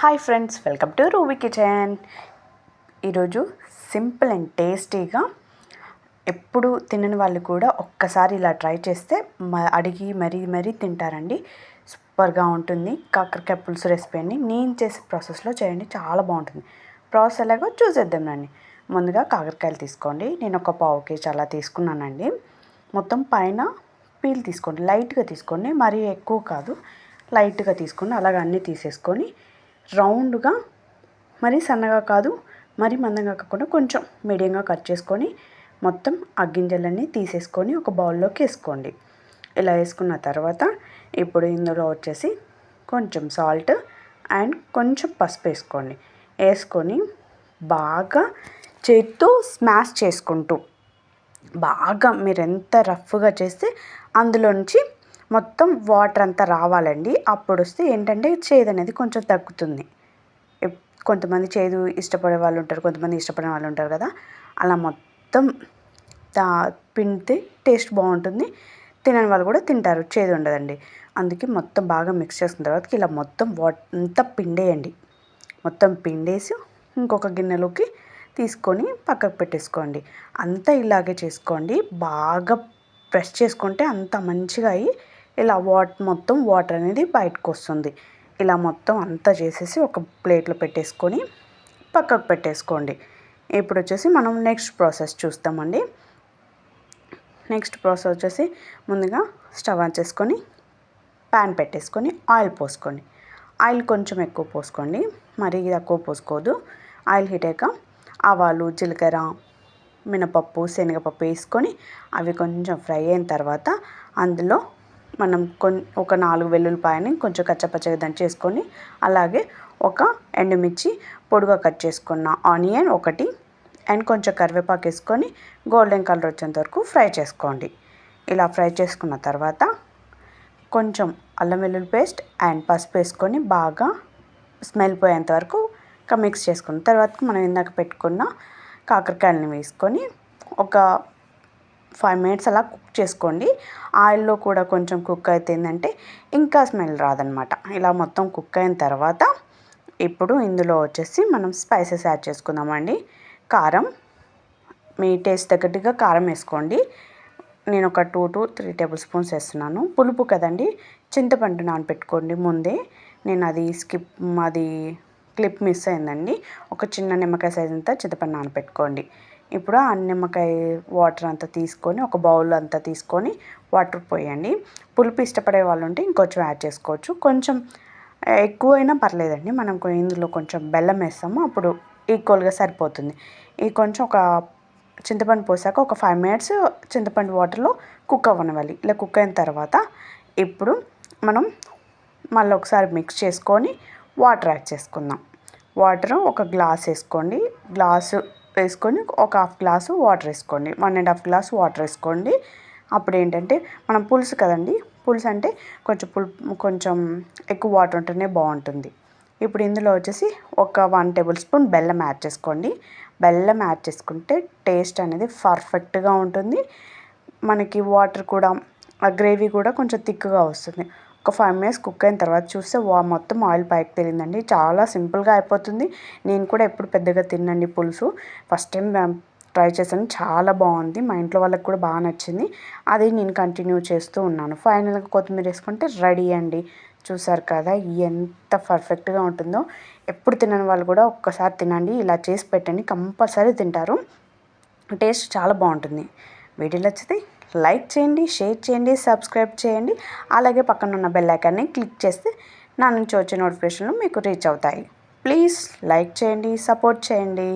Hi friends welcome to Ruby kitchen ఈరోజు simple and టేస్టీగా ఎప్పుడు తినని వాళ్ళు కూడా ఒక్కసారి ఇలా ట్రై చేస్తే మ అడిగి మరీ మరీ తింటారండి. సూపర్గా ఉంటుంది. కాకరకాయ పులుసు రెసిపీ అండి. నేను చేసే ప్రాసెస్లో చేయండి చాలా బాగుంటుంది. ప్రాసెస్ ఎలాగో చూసేద్దాం రండి. ముందుగా కాకరకాయలు తీసుకోండి. నేను ఒక పావు కేజీ అలా తీసుకున్నానండి. మొత్తం పైన పీల్ తీసుకోండి. లైట్గా తీసుకోండి. మరీ ఎక్కువ కాదు. లైట్గా తీసుకొని అలాగ అన్నీ తీసేసుకొని రౌండ్గా మరి సన్నగా కాదు మరి మందంగా కాకుండా కొంచెం మీడియంగా కట్ చేసుకొని మొత్తం ఆ గింజలన్నీ తీసేసుకొని ఒక బౌల్లోకి వేసుకోండి. ఇలా వేసుకున్న తర్వాత ఇప్పుడు ఇందులో వచ్చేసి కొంచెం సాల్ట్ అండ్ కొంచెం పసుపు వేసుకోండి. వేసుకొని బాగా చేతితో స్మాష్ చేసుకుంటూ బాగా మీరు ఎంత రఫ్గా చేస్తే అందులో నుంచి మొత్తం వాటర్ అంతా రావాలండి. అప్పుడు వస్తే ఏంటంటే చేదు అనేది కొంచెం తగ్గుతుంది. కొంతమంది చేదు ఇష్టపడే వాళ్ళు ఉంటారు కొంతమంది ఇష్టపడే వాళ్ళు ఉంటారు కదా. అలా మొత్తం దా పిండితే టేస్ట్ బాగుంటుంది. తినని వాళ్ళు కూడా తింటారు చేదు ఉండదండి. అందుకే మొత్తం బాగా మిక్స్ చేసిన తర్వాత ఇలా మొత్తం వాట్ అంతా పిండేయండి. మొత్తం పిండేసి ఇంకొక గిన్నెలోకి తీసుకొని పక్కకు పెట్టేసుకోండి. అంతా ఇలాగే చేసుకోండి. బాగా ప్రెస్ చేసుకుంటే అంత మంచిగా అయ్యి ఇలా వాట్ మొత్తం వాటర్ అనేది బయటకు వస్తుంది. ఇలా మొత్తం అంతా చేసేసి ఒక ప్లేట్లో పెట్టేసుకొని పక్కకు పెట్టేసుకోండి. ఇప్పుడు వచ్చేసి మనం నెక్స్ట్ ప్రాసెస్ చూస్తామండి. నెక్స్ట్ ప్రాసెస్ వచ్చేసి ముందుగా స్టవ్ ఆన్ చేసుకొని ప్యాన్ పెట్టేసుకొని ఆయిల్ పోసుకోండి. ఆయిల్ కొంచెం ఎక్కువ పోసుకోండి. మరీ తక్కువ పోసుకోవద్దు. ఆయిల్ హీట్ అయ్యాక ఆవాలు జీలకర్ర మినపప్పు శనగపప్పు వేసుకొని అవి కొంచెం ఫ్రై అయిన తర్వాత అందులో మనం కొన్ని ఒక నాలుగు వెల్లుల్లిపాయని కొంచెం కచ్చపచ్చగా దంచేసుకొని అలాగే ఒక ఎండుమిర్చి పొడుగా కట్ చేసుకున్న ఆనియన్ ఒకటి అండ్ కొంచెం కరివేపాకు వేసుకొని గోల్డెన్ కలర్ వచ్చేంత వరకు ఫ్రై చేసుకోండి. ఇలా ఫ్రై చేసుకున్న తర్వాత కొంచెం అల్లం వెల్లుల్లి పేస్ట్ అండ్ పసుపు వేసుకొని బాగా స్మెల్ పోయేంత వరకు మిక్స్ చేసుకున్న తర్వాత మనం ఇందాక పెట్టుకున్న కాకరకాయలని వేసుకొని ఒక ఫైవ్ మినిట్స్ అలా కుక్ చేసుకోండి. ఆయిల్లో కూడా కొంచెం కుక్ అయితే ఏంటంటే ఇంకా స్మెల్ రాదనమాట. ఇలా మొత్తం కుక్ అయిన తర్వాత ఇప్పుడు ఇందులో వచ్చేసి మనం స్పైసెస్ యాడ్ చేసుకుందామండి. కారం మీ టేస్ట్ తగ్గట్టుగా కారం వేసుకోండి. నేను ఒక two to three tablespoons వేస్తున్నాను. పులుపు కదండి చింతపండు నానపెట్టుకోండి ముందే. నేను అది స్కిప్ అది క్లిప్ మిస్ అయిందండి. ఒక చిన్న నిమ్మకాయ సైజ్ అంతా చింతపండు నానపెట్టుకోండి. ఇప్పుడు ఆ నిమ్మకాయ వాటర్ అంతా తీసుకొని ఒక బౌల్ అంతా తీసుకొని వాటర్ పోయండి. పులుపు ఇష్టపడే వాళ్ళు ఉంటే ఇంకొంచెం యాడ్ చేసుకోవచ్చు. కొంచెం ఎక్కువైనా పర్లేదండి. మనం ఇందులో కొంచెం బెల్లం వేస్తాము అప్పుడు ఈక్వల్గా సరిపోతుంది. ఇది కొంచెం ఒక చింతపండు పోసాక ఒక ఫైవ్ మినిట్స్ చింతపండు వాటర్లో కుక్ అవ్వనివ్వాలి. ఇలా కుక్ అయిన తర్వాత ఇప్పుడు మనం మళ్ళీ ఒకసారి మిక్స్ చేసుకొని వాటర్ యాడ్ చేసుకుందాం. వాటర్ ఒక గ్లాస్ వేసుకోండి. గ్లాసు వేసుకొని ఒక హాఫ్ గ్లాసు వాటర్ వేసుకోండి. One and half glass water వేసుకోండి. అప్పుడు ఏంటంటే మనం పులుసు కదండి పులుసు అంటే కొంచెం పులుపు కొంచెం ఎక్కువ వాటర్ ఉంటేనే బాగుంటుంది. ఇప్పుడు ఇందులో వచ్చేసి ఒక వన్ టేబుల్ స్పూన్ బెల్లం యాడ్ చేసుకోండి. బెల్లం యాడ్ చేసుకుంటే టేస్ట్ అనేది పర్ఫెక్ట్గా ఉంటుంది. మనకి వాటర్ కూడా ఆ గ్రేవీ కూడా కొంచెం థిక్గా వస్తుంది. ఒక ఫైవ్ మినిట్స్ కుక్ అయిన తర్వాత చూస్తే వా మొత్తం ఆయిల్ పైకి తెలిందండి. చాలా సింపుల్గా అయిపోతుంది. నేను కూడా ఎప్పుడు పెద్దగా తినండి పులుసు. ఫస్ట్ టైం ట్రై చేశాను. చాలా బాగుంది. మా ఇంట్లో వాళ్ళకి కూడా బాగా నచ్చింది. అది నేను కంటిన్యూ చేస్తూ ఉన్నాను. ఫైనల్గా కొత్తిమీర వేసుకుంటే రెడీ అండి. చూసారు కదా ఎంత పర్ఫెక్ట్గా ఉంటుందో. ఎప్పుడు తినని వాళ్ళు కూడా ఒక్కసారి తినండి. ఇలా చేసి పెట్టండి. కంపల్సరీ తింటారు. టేస్ట్ చాలా బాగుంటుంది. వీడియో వచ్చింది లైక్ చేయండి షేర్ చేయండి సబ్స్క్రైబ్ చేయండి. అలాగే పక్కన ఉన్న బెల్ ఐకాన్ని క్లిక్ చేస్తే నా నుంచి వచ్చే నోటిఫికేషన్లు మీకు రీచ్ అవుతాయి. ప్లీజ్ లైక్ చేయండి సపోర్ట్ చేయండి.